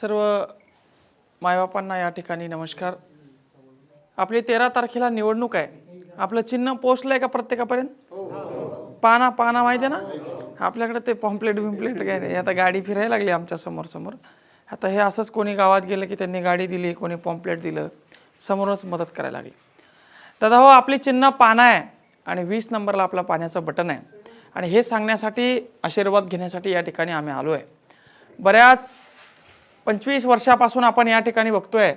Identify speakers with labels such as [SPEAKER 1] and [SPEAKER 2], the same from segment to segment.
[SPEAKER 1] सर्व मायबापांना या ठिकाणी नमस्कार. आपली तेरा तारखेला निवडणूक आहे. आपलं चिन्ह पोचलं आहे का प्रत्येकापर्यंत? पाना पाना माहिती आहे ना? आपल्याकडे ते पॉम्प्लेट बिम्प्लेट काय नाही. आता गाडी फिरायला लागली आमच्यासमोर समोर. आता हे असंच कोणी गावात गेलं की त्यांनी गाडी दिली कोणी पॉम्प्लेट दिलं. समोरच मदत करायला लागली. दादा हो आपली चिन्ह पाना आहे आणि वीस नंबरला आपला पाण्याचं बटन आहे. आणि हे सांगण्यासाठी आशीर्वाद घेण्यासाठी या ठिकाणी आम्ही आलो आहे बऱ्याच पंचवीस वर्षापासून आपण या ठिकाणी बघतोय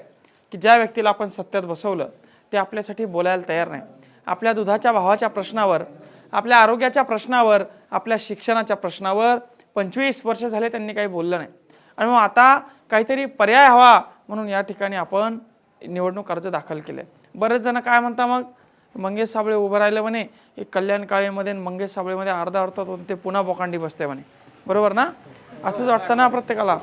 [SPEAKER 1] की ज्या व्यक्तीला आपण सत्यात बसवलं ते आपल्यासाठी बोलायला तयार नाही. आपल्या दुधाच्या भावाच्या प्रश्नावर आपल्या आरोग्याच्या प्रश्नावर आपल्या शिक्षणाच्या प्रश्नावर पंचवीस वर्ष झाले त्यांनी काही बोललं नाही. आणि मग आता काहीतरी पर्याय हवा म्हणून या ठिकाणी आपण निवडणूक अर्ज दाखल केले. बरेच जण काय म्हणता मग? मंगेश साबळे उभं राहिलं म्हणे कल्याण काळेमध्ये मंगेश साबळेमध्ये अर्धा अर्धा होऊन ते पुन्हा बोकांडी बसते म्हणे. बरोबर ना? असंच वाटतं ना प्रत्येकाला.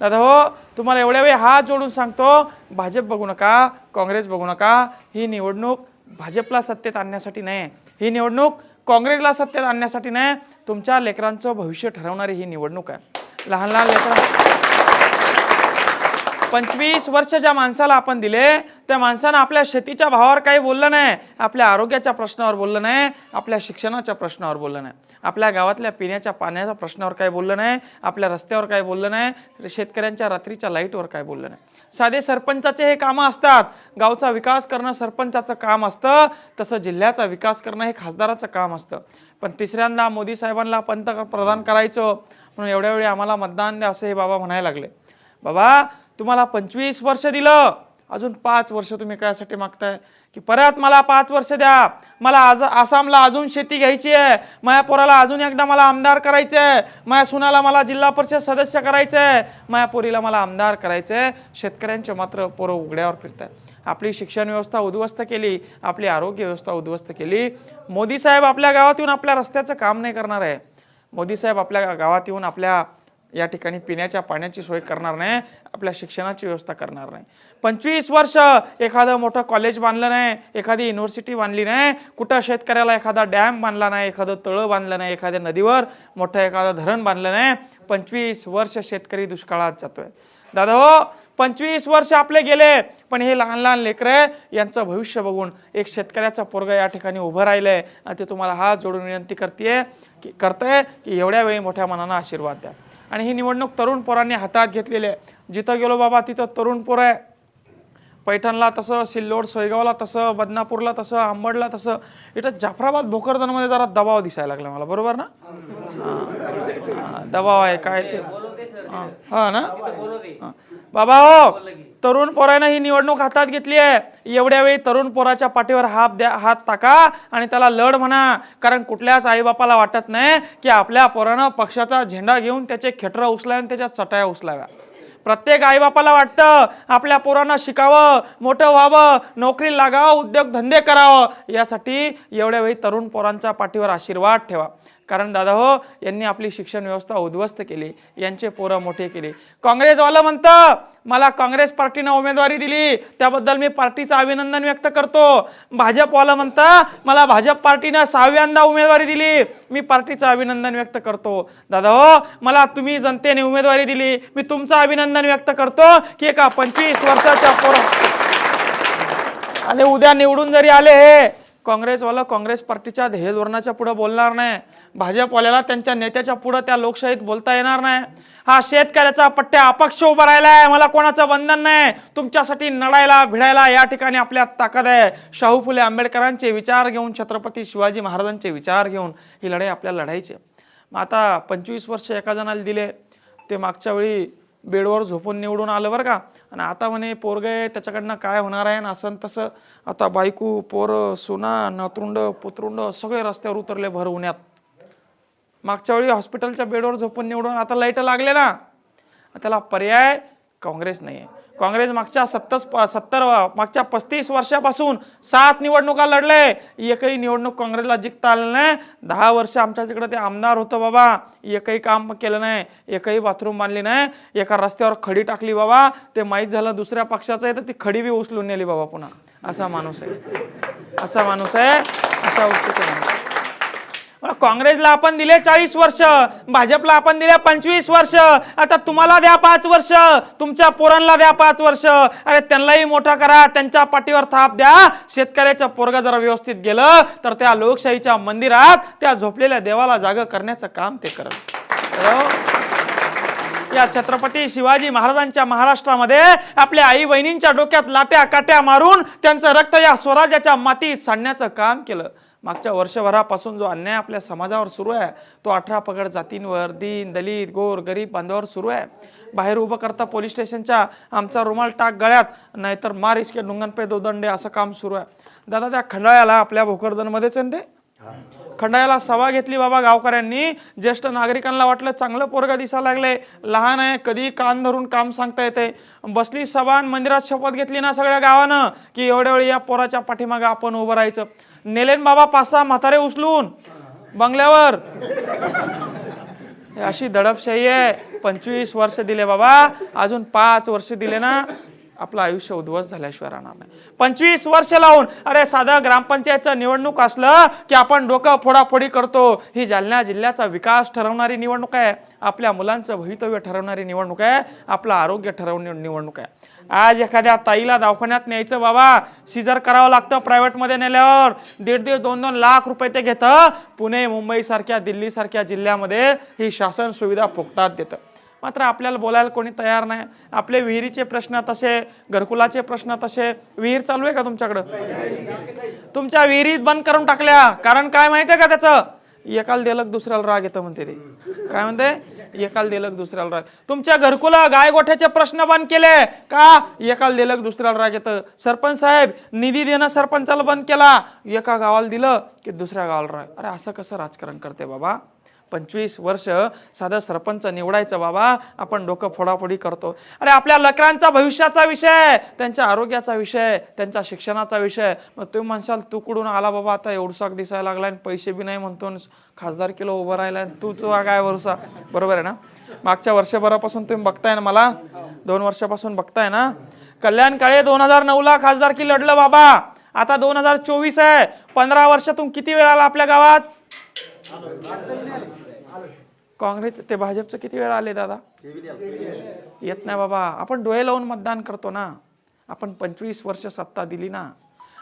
[SPEAKER 1] दादा हो तुम्हाला एवढ्या वेळी हात जोडून सांगतो भाजप बघू नका काँग्रेस बघू नका ही निवडणूक भाजपला सत्तेत आणण्यासाठी नाही. ही निवडणूक काँग्रेसला सत्तेत आणण्यासाठी नाही तुमच्या लेकरांचं भविष्य ठरवणारी ही निवडणूक आहे. लहान लहान लेकरां पंचवीस वर्ष ज्या माणसाला आपण दिले त्या माणसानं आपल्या शेतीच्या भावावर काही बोललं नाही आपल्या आरोग्याच्या प्रश्नावर बोललं नाही आपल्या शिक्षणाच्या प्रश्नावर बोललं नाही. आपल्या गावातल्या पिण्याच्या पाण्याच्या प्रश्नावर काय बोललं नाही आपल्या रस्त्यावर काय बोललं नाही शेतकऱ्यांच्या रात्रीच्या लाईटवर काय बोललं नाही. साधे सरपंचाचे हे कामं असतात. गावचा विकास करणं सरपंचाचं काम असतं. तसं जिल्ह्याचा विकास करणं हे खासदाराचं काम असतं. पण तिसऱ्यांदा मोदी साहेबांना पंतप्रधान करायचं म्हणून एवढ्या वेळी आम्हाला मतदान द्या असं हे बाबा म्हणायला लागले. बाबा तुम्हाला पंचवीस वर्ष दिलं. अजून पाच वर्ष तुम्ही कायसाठी मागताय? की परत मला पाच वर्ष द्या. मला आज आसामला अजून शेती घ्यायची आहे. माझ्या पोराला अजून एकदा मला आमदार करायचं आहे. माझ्या सुनाला मला जिल्हा परिषद सदस्य करायचं आहे. माझ्या पोरीला मला आमदार करायचं आहे. शेतकऱ्यांचे मात्र पोरं उघड्यावर फिरत आहेत आपली शिक्षण व्यवस्था उद्ध्वस्त केली. आपली आरोग्य व्यवस्था उद्ध्वस्त केली. मोदी साहेब आपल्या गावात येऊन आपल्या रस्त्याचं काम नाही करणार आहे. मोदी साहेब आपल्या गावात येऊन आपल्या या ठिकाणी पिण्याच्या पाण्याची सोय करणार नाही आपल्या शिक्षणाची व्यवस्था करणार नाही. पंचवीस वर्ष एखादं मोठं कॉलेज बांधलं नाही एखादी युनिव्हर्सिटी बांधली नाही कुठं शेतकऱ्याला एखादा डॅम बांधला नाही एखादं तळं बांधलं नाही एखाद्या नदीवर मोठं एखादं धरण बांधलं नाही पंचवीस वर्ष शेतकरी दुष्काळात जातोय. दादा हो पंचवीस वर्ष आपले गेले पण हे लहान लहान लेकरं यांचं भविष्य बघून एक शेतकऱ्याचा पोरगा या ठिकाणी उभं राहिलंय आणि ते तुम्हाला हात जोडून विनंती करते की करतंय की एवढ्या वेळी मोठ्या मनानं आशीर्वाद द्या. आणि ही निवडणूक तरुण पोरांनी हातात घेतलेली आहे. जिथं गेलो बाबा तिथं तरुण पोरं आहे. पैठणला तसं सिल्लोड सोयगावला तसं बदनापूरला तसं आंबडला तसं. इथं जाफराबाद भोकरदनमध्ये जरा दबाव दिसायला लागला मला. बरोबर ना? हां. दबाव आहे. काय ते? हां. हा ना? बाबा हो! तरुण पोरानं ही निवडणूक हातात घेतली आहे. एवढ्या वेळी तरुण पोराच्या पाठीवर हात द्या हात टाका आणि त्याला लढ म्हणा. कारण कुठल्याच आईबापाला वाटत नाही की आपल्या पोरानं पक्षाचा झेंडा घेऊन त्याचे खेटरं उचलावे आणि त्याच्या चटाया उचलाव्या. प्रत्येक आईबापाला वाटतं आपल्या पोरांना शिकावं मोठं व्हावं नोकरी लागावं उद्योगधंदे करावं. यासाठी एवढ्या वेळी तरुण पोरांच्या पाठीवर आशीर्वाद ठेवा. कारण दादा हो यांनी आपली शिक्षण व्यवस्था उद्ध्वस्त केली यांचे पोरं मोठे केले. काँग्रेसवालं म्हणतं मला काँग्रेस पार्टीनं उमेदवारी दिली त्याबद्दल मी पार्टीचं अभिनंदन व्यक्त करतो. भाजपवालं म्हणतं मला भाजप पार्टीनं सहाव्यांदा उमेदवारी दिली मी पार्टीचं अभिनंदन व्यक्त करतो. दादा हो मला तुम्ही जनतेने उमेदवारी दिली मी तुमचं अभिनंदन व्यक्त करतो की एका पंचवीस वर्षाच्या पोरं आणि उद्या निवडून जरी आले हे काँग्रेसवाला काँग्रेस पार्टीच्या ध्येय धोरणाच्या बोलणार नाही. भाजपवाल्याला त्यांच्या नेत्याच्या पुढं त्या लोकशाहीत बोलता येणार नाही. हा शेतकऱ्याचा पट्ट्या अपक्ष उभा राहिलाय. मला कोणाचं बंधन नाही. तुमच्यासाठी लढायला भिडायला या ठिकाणी आपल्या ताकद आहे. शाहू फुले आंबेडकरांचे विचार घेऊन छत्रपती शिवाजी महाराजांचे विचार घेऊन ही लढाई आपल्या लढायची मग आता पंचवीस वर्ष एका जणाला दिले. ते मागच्या वेळी बेडवर झोपून निवडून आलं बरं का. आणि आता म्हणे पोरगे त्याच्याकडनं काय होणार आहे? ना असं तसं. आता बायको पोरं सुना नतरुंड पुतरुंड सगळे रस्त्यावर उतरले भर उन्हात. मागच्या वेळी हॉस्पिटलच्या बेडवर झोपून निवडून आता लाइट लागले ना. त्याला पर्याय काँग्रेस नाही आहे काँग्रेस मागच्या सत्तर सत्तर मागच्या पस्तीस वर्षापासून सात निवडणुका लढले. एकही निवडणूक काँग्रेसला जिंकता आलं नाही. दहा वर्ष आमच्या तिकडे ते आमदार होतं बाबा. एकही काम केलं नाही. एकही बाथरूम बांधली नाही. एका रस्त्यावर खडी टाकली बाबा. ते माहीत झालं दुसऱ्या पक्षाचं आहे तर ती खडी बी उचलून नेली बाबा पुन्हा. असा माणूस आहे. असा माणूस आहे. असा उत्कृष्ट काँग्रेसला आपण दिले चाळीस वर्ष भाजपला आपण दिले पंचवीस वर्ष. आता तुम्हाला द्या पाच वर्ष तुमच्या पोरांना द्या पाच वर्ष. अरे त्यांनाही मोठा करा त्यांच्या पाठीवर थाप द्या. शेतकऱ्याचं पोरग जर व्यवस्थित गेलं तर त्या लोकशाहीच्या मंदिरात त्या झोपलेल्या देवाला जाग करण्याचं काम ते करत. या छत्रपती शिवाजी महाराजांच्या महाराष्ट्रामध्ये आपल्या आई बहिणींच्या डोक्यात लाट्या काट्या मारून त्यांचं रक्त या स्वराज्याच्या मातीत सांडण्याचं काम केलं. मागच्या वर्षभरापासून जो अन्याय आपल्या समाजावर सुरू आहे तो अठरा पगड जातींवर दीन दलित गोर गरीब बांधवावर सुरू आहे. बाहेर उभं करता पोलीस स्टेशनच्या आमचा रुमाल टाक गळ्यात नाहीतर मार इसके डुंगन पे दोदंडे असं काम सुरू आहे. दादा त्या खंडाळ्याला आपल्या भोकरदनमध्येच आहे ते? खंडाळ्याला सभा घेतली बाबा गावकऱ्यांनी. ज्येष्ठ नागरिकांना वाटलं चांगलं पोरगा दिसायला लागले. लहान आहे कधी कान धरून काम सांगता येते. बसली सभा मंदिरात शपथ घेतली ना सगळ्या गावानं की एवढ्या वेळी या पोराच्या पाठीमागं आपण उभं राहायचं. नेलेन बाबा पाच सहा म्हातारे उचलून. बंगल्यावर. अशी दडपशाही आहे. पंचवीस वर्ष दिले बाबा. अजून पाच वर्ष दिले ना. आपलं आयुष्य उद्ध्वस्त झाल्याशिवाय राहणार नाही. पंचवीस वर्ष लावून. अरे साधं ग्रामपंचायतचं निवडणूक असलं की आपण डोकं फोडाफोडी करतो. ही जालना जिल्ह्याचा विकास ठरवणारी निवडणूक आहे. आपल्या मुलांचं भवितव्य ठरवणारी निवडणूक आहे. आपलं आरोग्य ठरवणारी निवडणूक आहे. आज एखाद्या ताईला दवाखान्यात न्यायचं बाबा. सिजर करावं लागतं प्रायव्हेटमध्ये नेल्यावर. दीड दीड दोन दोन लाख रुपये ते घेतं. पुणे मुंबई सारख्या दिल्ली सारख्या जिल्ह्यामध्ये ही शासन सुविधा फुकटात देतं. मात्र आपल्याला बोलायला कोणी तयार नाही. आपले विहिरीचे प्रश्न तसे घरकुलाचे प्रश्न तसे. विहीर चालू आहे का तुमच्याकडं? तुमच्या विहिरीत बंद करून टाकल्या. कारण काय माहितीये का त्याचं? एकाला देलक दुसऱ्याला राग येतं म्हणते ते. काय म्हणते? एकाला देलक दुसऱ्याला राग. तुमच्या घरकुला गाय गोठ्याचे प्रश्न बंद केले. का? एकाला देलक दुसऱ्याला राग येतं. सरपंच साहेब निधी देणं सरपंचाला बंद केला. एका गावाला दिलं की दुसऱ्या गावाला राग. अरे असं कसं राजकारण करते बाबा? पंचवीस वर्ष साधं सरपंच निवडायचं बाबा. आपण डोकं फोडाफोडी करतो. अरे आपल्या लकरांचा भविष्याचा विषय त्यांच्या आरोग्याचा विषय त्यांच्या शिक्षणाचा विषय. मग तुम्ही म्हणशाल तू कुठून आला बाबा? आता एवढसाक दिसायला लागला आणि पैसे बी नाही म्हणतो खासदार किलो उभं राहिला तू तुला काय भरोसा? बरोबर आहे ना? मागच्या वर्षभरापासून तुम्ही बघताय ना मला? दोन वर्षापासून बघताय ना? कल्याण काळे दोन हजार नऊला खासदार की लढलं बाबा. आता दोन हजार चोवीस आहे. पंधरा वर्षातून किती वेळ आला आपल्या गावात? काँग्रेस ते भाजपचं किती वेळा आले दादा? येत नाही बाबा. आपण डोळे लावून मतदान करतो ना. आपण पंचवीस वर्ष सत्ता दिली ना.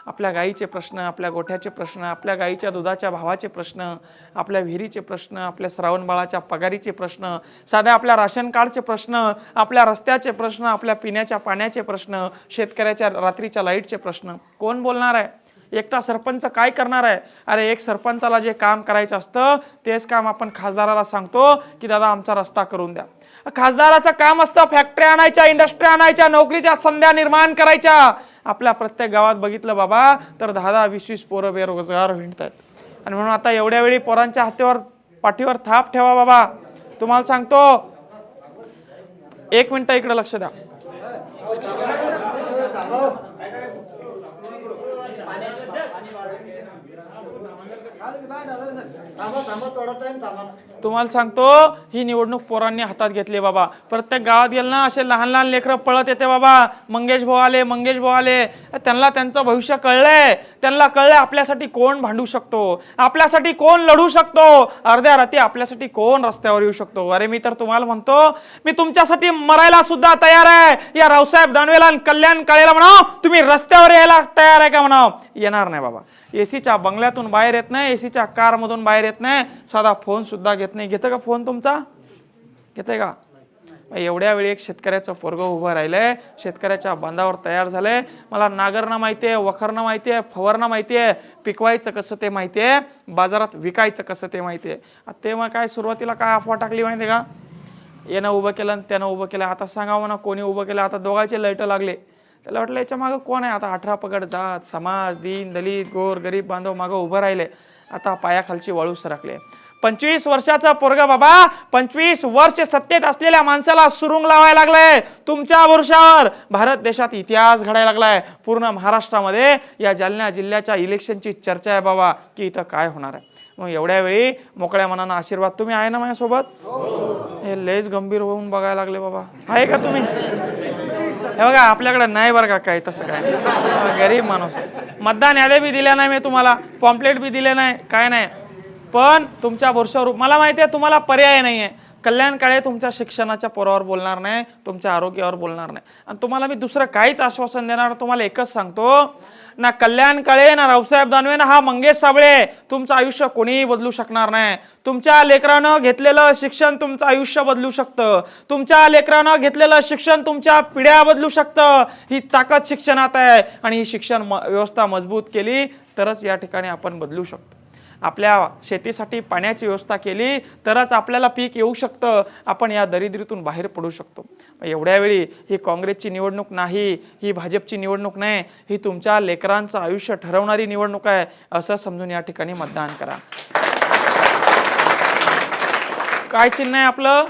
[SPEAKER 1] आपल्या गाईचे प्रश्न आपल्या गोठ्याचे प्रश्न आपल्या गाईच्या दुधाच्या भावाचे प्रश्न आपल्या विहिरीचे प्रश्न आपल्या श्रावणबाळाच्या पगारीचे प्रश्न साध्या आपल्या राशन कार्डचे प्रश्न आपल्या रस्त्याचे प्रश्न आपल्या पिण्याच्या पाण्याचे प्रश्न शेतकऱ्याच्या रात्रीच्या लाईटचे प्रश्न. कोण बोलणार आहे? एकटा सरपंच काय करणार आहे? अरे एक सरपंचाला जे काम करायचं असतं तेच काम आपण खासदाराला सांगतो की दादा आमचा रस्ता करून द्या. खासदाराचं काम असतं फॅक्टरी आणायच्या इंडस्ट्री आणायच्या नोकरीच्या संध्या निर्माण करायच्या. आपल्या प्रत्येक गावात बघितलं बाबा तर दहा दहा वीस वीस पोरं बेरोजगार विणत आहेत आणि म्हणून आता एवढ्या वेळी पोरांच्या हातीवर पाठीवर थाप ठेवा बाबा. तुम्हाला सांगतो एक मिनटं इकडे लक्ष द्या. तुम्हाला सांगतो ही निवडणूक पोरांनी हातात घेतली बाबा. प्रत्येक गावात गेलं ना असे लहान लहान लेकरं पळत येते बाबा. मंगेश भाऊ आले मंगेश भाऊ आले. त्यांना त्यांचं भविष्य कळलंय. त्यांना कळलंय आपल्यासाठी कोण भांडू शकतो? आपल्यासाठी कोण लढू शकतो? अर्ध्या रात्री आपल्यासाठी कोण रस्त्यावर येऊ शकतो? अरे मी तर तुम्हाला म्हणतो मी तुमच्यासाठी मरायला सुद्धा तयार आहे. या रावसाहेब दानवेला कल्याण काळेला म्हणाव तुम्ही रस्त्यावर यायला तयार आहे का म्हणाव येणार नाही बाबा. ए सीच्या बंगल्यातून बाहेर येत नाही ए सीच्या कारमधून बाहेर येत नाही. साधा फोनसुद्धा घेत नाही. घेतं का फोन तुमचा? घेते का? एवढ्या वेळी एक शेतकऱ्याचं पोरगं उभं राहिलंय. शेतकऱ्याच्या बांधावर तयार झालंय. मला नागरणं माहिती आहे वखरणं माहिती आहे फवारणं माहिती आहे पिकवायचं कसं ते माहिती आहे बाजारात विकायचं कसं ते माहिती आहे तेव्हा ते मग काय सुरुवातीला काय अफवा टाकली माहिती आहे का? यानं उभं केलं आणि त्यानं उभं केलं. आता सांगावं म्हणा कोणी उभं केलं. आता दोघांचे लाइट लागले. त्याला वाटलं याच्या मागं कोण आहे? आता अठरा पगड जात समाज दीन दलित गोर गरीब बांधव मागं उभं राहिले. आता पायाखालची वाळू सरकले. पंचवीस वर्षाचा पोरगा बाबा पंचवीस वर्ष सत्तेत असलेल्या माणसाला सुरुंग लावायला लागलाय. तुमच्या वर्षावर भारत देशात इतिहास घडायला लागलाय. पूर्ण महाराष्ट्रामध्ये या जालना जिल्ह्याच्या इलेक्शनची चर्चा आहे बाबा की इथं काय होणार आहे. मग एवढ्या वेळी मोकळ्या मनानं आशीर्वाद तुम्ही आहे ना माझ्यासोबत? हे लयच गंभीर होऊन बघायला लागले बाबा. आहे का तुम्ही? हे बघा आपल्याकडे नाही बरं का काय तसं काय गरीब माणूस आहे. मतदान याद्या बी दिल्या नाही मी तुम्हाला पॉम्पलेट बी दिले नाही काय नाही. पण तुमच्या भरशावर मला माहिती आहे तुम्हाला पर्याय नाही आहे कल्याण काळे तुमच्या शिक्षणाच्या पोरावर बोलणार नाही तुमच्या आरोग्यावर बोलणार नाही. आणि तुम्हाला मी दुसरं काहीच आश्वासन देणार तुम्हाला एकच सांगतो ना कल्याण काळे ना रावसाहेब दानवे ना हा मंगेश साबळे तुमचं आयुष्य कोणीही बदलू शकणार नाही. तुमच्या लेकरानं घेतलेलं शिक्षण तुमचं आयुष्य बदलू शकतं. तुमच्या लेकरानं घेतलेलं शिक्षण तुमच्या पिढ्या बदलू शकतं. ही ताकद शिक्षणात आहे आणि ही शिक्षण म- व्यवस्था मजबूत केली तरच या ठिकाणी आपण बदलू शकतो. आपल्या शेतीसाठी पाण्याची व्यवस्था केली तरच आपल्याला पीक येऊ शकतं. आपण या दरिद्रीतून बाहेर पडू शकतो. एवढ्या वेळी ही काँग्रेसची निवडणूक नाही ही भाजपची निवडणूक नाही ही तुमच्या लेकरांचं आयुष्य ठरवणारी निवडणूक आहे असं समजून या ठिकाणी मतदान करा. काय चिन्ह आहे आपलं?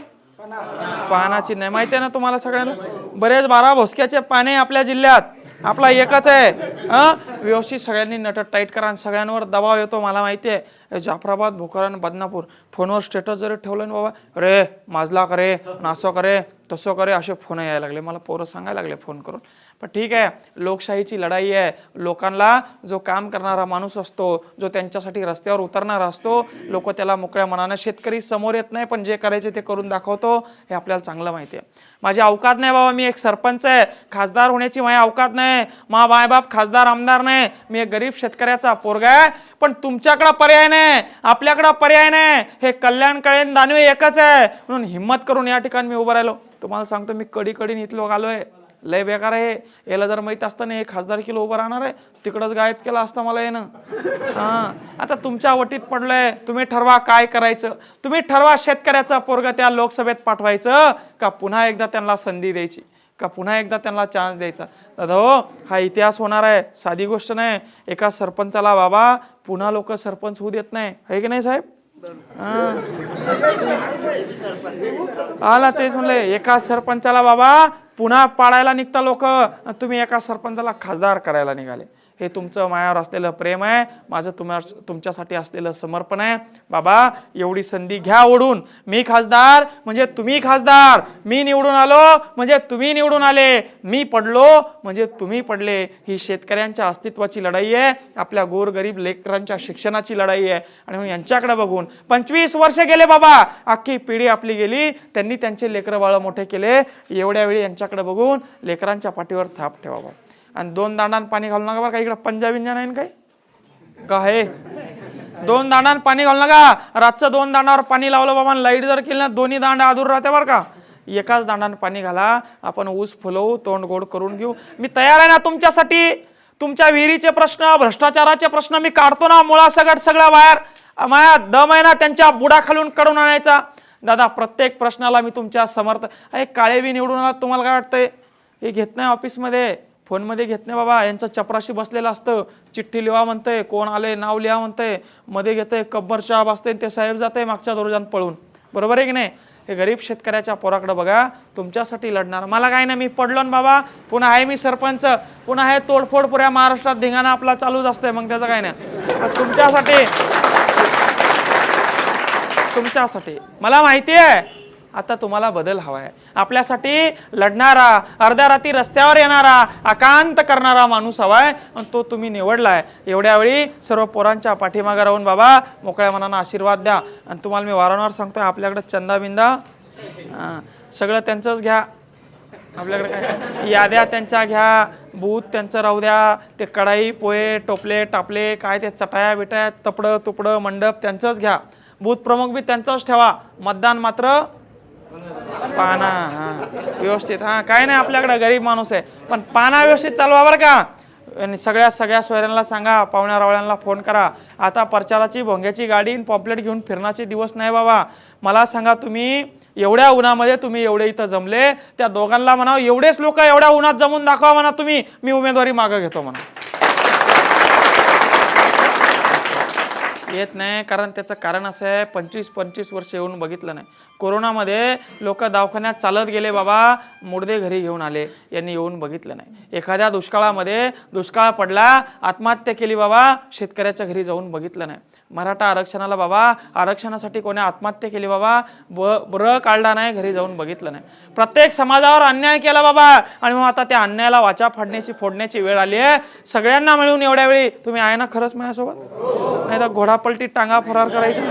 [SPEAKER 1] पाना चिन्ह आहे. माहिती आहे ना तुम्हाला सगळ्यांना? बरेच बारा भोसक्याचे पाने आपल्या जिल्ह्यात. आपला एकच आहे. हां? व्यवस्थित सगळ्यांनी नट टाईट करा आणि सगळ्यांवर दबाव येतो मला माहिती आहे. जाफराबाद भोकरण बदनापूर. फोनवर स्टेटस जरी ठेवलं ना बाबा रे माजला करे नासो करे तसं करे असे फोन यायला लागले. मला पोरं सांगायला लागले फोन करून. पण ठीक आहे लोकशाहीची लढाई आहे. लोकांना जो काम करणारा माणूस असतो जो त्यांच्यासाठी रस्त्यावर उतरणारा असतो लोक त्याला मोकळ्या मनानं शेतकरी समोर येत नाही पण जे करायचे ते करून दाखवतो हे आपल्याला चांगलं माहिती आहे. माझी अवकात नाही बाबा मी एक सरपंच आहे. खासदार होण्याची माझी अवकात नाही. मा बाप खासदार आमदार नाही. मी एक गरीब शेतकऱ्याचा पोरगा आहे. पण तुमच्याकडं पर्याय नाही. आपल्याकडं पर्याय नाही. हे कल्याण कळेन दानवे एकच आहे. म्हणून हिंमत करून या ठिकाणी मी उभं राहिलो. तुम्हाला सांगतो मी कडी कडीन इथलो आलोय. लय बेकार आहे. याला जर माहीत असताना हे खासदार किलो उभं राहणार आहे तिकडंच गायब केला असता मला येणं हां. आता तुमच्या वटीत पडलंय तुम्ही ठरवा काय करायचं. तुम्ही ठरवा शेतकऱ्याचा पोरग त्या लोकसभेत पाठवायचं. का पुन्हा एकदा त्यांना संधी द्यायची? का पुन्हा एकदा त्यांना चान्स द्यायचा? दादा हो हा इतिहास होणार आहे. साधी गोष्ट नाही. एका सरपंचाला बाबा पुन्हा लोक सरपंच होऊ देत नाही. आहे की नाही साहेब? आला तेच म्हणले एका सरपंचाला बाबा पुन्हा पाडायला निघता लोक. तुम्ही एका सरपंचाला खासदार करायला निघाले. हे तुमचं मायावर असलेलं प्रेम आहे. माझं तुम्हा तुमच्यासाठी असलेलं समर्पण आहे. बाबा एवढी संधी घ्या ओढून. मी खासदार म्हणजे तुम्ही खासदार. मी निवडून आलो म्हणजे तुम्ही निवडून आले. मी पडलो म्हणजे तुम्ही पडले. ही शेतकऱ्यांच्या अस्तित्वाची लढाई आहे. आपल्या गोरगरीब लेकरांच्या शिक्षणाची लढाई आहे. आणि म्हणून यांच्याकडे बघून पंचवीस वर्ष गेले बाबा. अख्खी पिढी आपली गेली. त्यांनी त्यांचे लेकरं बाळ मोठे केले. एवढ्या वेळी यांच्याकडे बघून लेकरांच्या पाठीवर थाप ठेवा बाबा आणि दोन दांडान पाणी घालू नका बरं का इकडं पंजाबी नाही ना काय का हे? दोन दांडान पाणी घालू नका. रातचं दोन दांडावर पाणी लावलं बाबा लाइट जर केली ना दोन्ही दांड आदूर राहते बरं का. एकाच दांडान पाणी घाला आपण ऊस फुलवू तोंड गोड करून घेऊ. मी तयार आहे ना तुमच्यासाठी? तुमच्या विहिरीचे प्रश्न भ्रष्टाचाराचे प्रश्न मी काढतो ना मुळा सगळ्यात सगळा बाहेर. माया दम आहे ना त्यांच्या बुडा खालून काढून आणायचा. दादा प्रत्येक प्रश्नाला मी तुमच्या समर्थ अरे काळे बी निवडून आला तुम्हाला काय वाटतंय? हे घेत नाही ऑफिसमध्ये फोनमध्ये घेत नाही बाबा. यांचं चपराशी बसलेलं असतं. चिठ्ठी लिहा म्हणतंय. कोण आले नाव लिहा म्हणतंय. मध्ये घेतंय कब्बर शहाब असते ते साहेब जाते मागच्या दरोजान पळून. बरोबर आहे की नाही? हे गरीब शेतकऱ्याच्या पोराकडं बघा. तुमच्यासाठी लढणार. मला काय नाही मी पडलो ना बाबा. पुन्हा आहे मी सरपंच. पुन्हा आहे तोडफोड पुऱ्या महाराष्ट्रात धिंगाणा आपला चालूच असतंय. मग त्याचं काय नाही. तुमच्यासाठी तुमच्यासाठी. मला माहिती आहे. आता तुम्हाला बदल हवा आहे आपल्यासाठी लढणारा अर्ध्या रात्री रस्त्यावर येणारा आकांत करणारा माणूस हवा आहे आणि तो तुम्ही निवडलाय. एवढ्या वेळी सर्व पोरांच्या पाठीमागे राहून बाबा मोकळ्या मनानं आशीर्वाद द्या. आणि तुम्हाला मी वारंवार सांगतोय आपल्याकडे चंदा बिंदा सगळं त्यांचंच घ्या. आपल्याकडे काय? याद्या त्यांच्या घ्या भूत त्यांचं राहू द्या ते कढाई पोहे टोपले टापले काय ते चटाया बिटाया तपडं तुपडं मंडप त्यांचंच घ्या. बूथ प्रमुख बी त्यांचंच ठेवा. मतदान मात्र पाना हा. व्यवस्थित हा. काय नाही आपल्याकडं गरीब माणूस आहे. पण पाना व्यवस्थित चालवा बरं का. आणि सगळ्या सगळ्या सोयऱ्यांना सांगा पाहुण्या रावळ्यांना फोन करा. आता प्रचाराची भोंग्याची गाडी पॉम्पलेट घेऊन फिरण्याचे दिवस नाही बाबा. मला सांगा तुम्ही एवढ्या उन्हामध्ये तुम्ही एवढे इथं जमले त्या दोघांना म्हणावं एवढेच लोक एवढ्या उन्हात जमून दाखवा म्हणा तुम्ही. मी उमेदवारी मागं घेतो म्हणा. येत नाही. कारण त्याचं कारण असं आहे पंचवीस पंचवीस वर्ष येऊन बघितलं नाही. कोरोनामध्ये लोक दवाखान्यात चालत गेले बाबा मुडदे घरी घेऊन आले. यांनी येऊन बघितलं नाही. एखाद्या दुष्काळामध्ये दुष्काळ पडला आत्महत्या केली बाबा शेतकऱ्याच्या घरी जाऊन बघितलं नाही. मराठा आरक्षणाला बाबा आरक्षणासाठी कोणी आत्महत्या केली बाबा ब ब्र काढला नाही घरी जाऊन बघितलं नाही. प्रत्येक समाजावर अन्याय केला बाबा. आणि मग आता त्या अन्यायाला वाचा फाडण्याची फोडण्याची वेळ आली आहे. सगळ्यांना मिळून एवढ्या वेळी तुम्ही आहे ना खरंच माझ्यासोबत? नाही तर घोडापलटी टांगा फरार करायचा.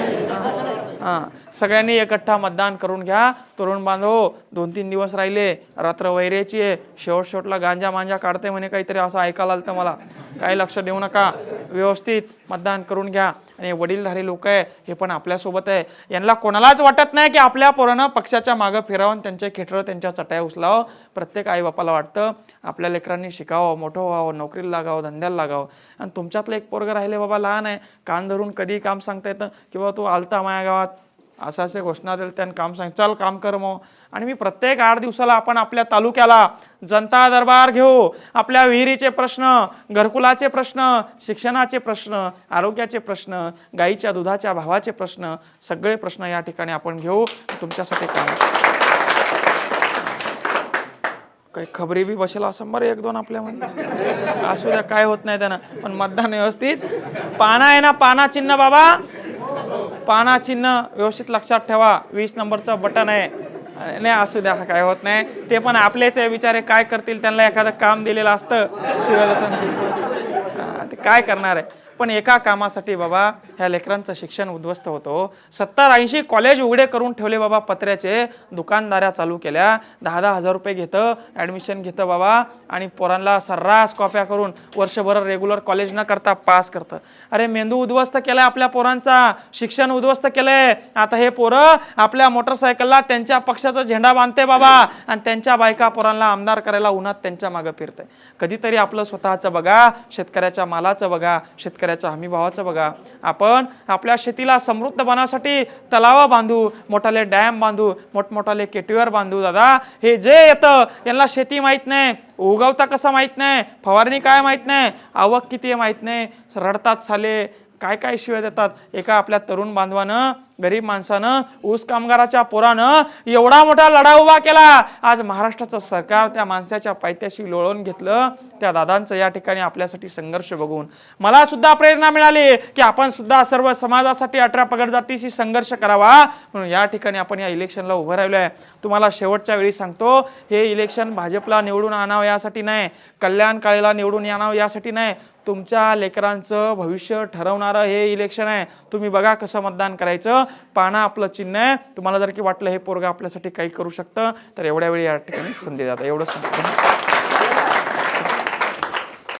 [SPEAKER 1] हां सगळ्यांनी एकट्ठा मतदान करून घ्या. तरुण बांधव दोन तीन दिवस राहिले रात्र वैरेची आहे. शेवट शेवटला गांजा मांजा काढते म्हणे काहीतरी असं ऐकायला आलं मला. काही लक्ष देऊ नका. व्यवस्थित मतदान करून घ्या. आणि वडीलधारी लोक आहे हे पण आपल्यासोबत आहे. यांना कोणालाच वाटत नाही की आपल्या पोरानं पक्षाच्या मागं फिरावून त्यांचे खेटरं त्यांच्या चटाया उचलावं. प्रत्येक आईबापाला वाटतं आपल्या लेकरांनी शिकावं मोठं व्हावं नोकरीला लागावं धंद्याला लागावं. आणि तुमच्यातलं एक पोरगं राहिले बाबा लहान आहे कान धरून कधी काम सांगता येतं किंवा तू आलता माझ्या गावात असं असे घोषणा दिली त्यानं काम सांग चल काम कर मग. आणि मी प्रत्येक आठ दिवसाला आपण आपल्या तालुक्याला जनता दरबार घेऊ. आपल्या विहिरीचे प्रश्न घरकुलाचे प्रश्न शिक्षणाचे प्रश्न आरोग्याचे प्रश्न गाईच्या दुधाच्या भावाचे प्रश्न सगळे प्रश्न या ठिकाणी आपण घेऊ. तुमच्यासाठी काम. काही खबरी बी बसेल असं बरं एक दोन आपल्यामध्ये असू द्या काय होत नाही त्यानं. पण मतदान व्यवस्थित. पाना आहे ना पाना चिन्ह बाबा. पाना चिन्ह व्यवस्थित लक्षात ठेवा. वीस नंबरचं बटन आहे. नाही असू द्या काय होत नाही. ते पण आपलेच विचारे काय करतील त्यांना एखादं काम दिलेलं असतं. शिवाय ते काय करणार आहे? पण एका कामासाठी बाबा ह्या लेकरांचं शिक्षण उद्ध्वस्त होतो. सत्तर ऐंशी कॉलेज उघडे करून ठेवले बाबा पत्र्याचे. दुकानदाऱ्या चालू केल्या. दहा दहा हजार रुपये घेतं ॲडमिशन घेतं बाबा. आणि पोरांना सर्रास कॉप्या करून वर्षभर रेग्युलर कॉलेज न करता पास करतं. अरे मेंदू उद्ध्वस्त केलाय आपल्या पोरांचा. शिक्षण उद्ध्वस्त केलंय. आता हे पोरं आपल्या मोटरसायकलला त्यांच्या पक्षाचा झेंडा बांधते बाबा. आणि त्यांच्या बायका पोरांना आमदार करायला उन्हात त्यांच्या मागं फिरतंय. कधीतरी आपलं स्वतःचं बघा शेतकऱ्याच्या मालाचं बघा हमी भावाचा बघा. आपण आपल्या शेतीला समृद्ध बनवण्यासाठी तलाव बांधू मोठाले डॅम बांधू मोठमोठाले केटीवर बांधू. दादा हे जे येतं यांना शेती माहीत नाही उगवता कसं माहीत नाही फवारणी काय माहीत नाही आवक किती आहे माहीत नाही रडतात साले काय काय शिवाय देतात? एका आपल्या तरुण बांधवानं गरीब माणसानं ऊस कामगाराच्या पोरानं एवढा मोठा लढा उभा केला. आज महाराष्ट्राचं सरकार त्या माणसाच्या पायथ्याशी लोळवून घेतलं. त्या दादांचं या ठिकाणी आपल्यासाठी संघर्ष बघून. मला सुद्धा प्रेरणा मिळाली की आपण सुद्धा सर्व समाजासाठी अठरा पगड जातीशी संघर्ष करावा. म्हणून या ठिकाणी आपण या इलेक्शनला उभं राहिलो आहे तुम्हाला शेवटच्या वेळी सांगतो हे इलेक्शन भाजपला निवडून आणावं यासाठी नाही. कल्याण काळेला निवडून आणावं यासाठी नाही. तुमच्या लेकरांचं भविष्य ठरवणारं हे इलेक्शन आहे. तुम्ही बघा कसं मतदान करायचं. पाना आपलं चिन्ह आहे. तुम्हाला जर की वाटलं हे पोरगा आपल्यासाठी काही करू शकतं तर एवढ्या वेळी या ठिकाणी संधी जातं एवढं सांगतो.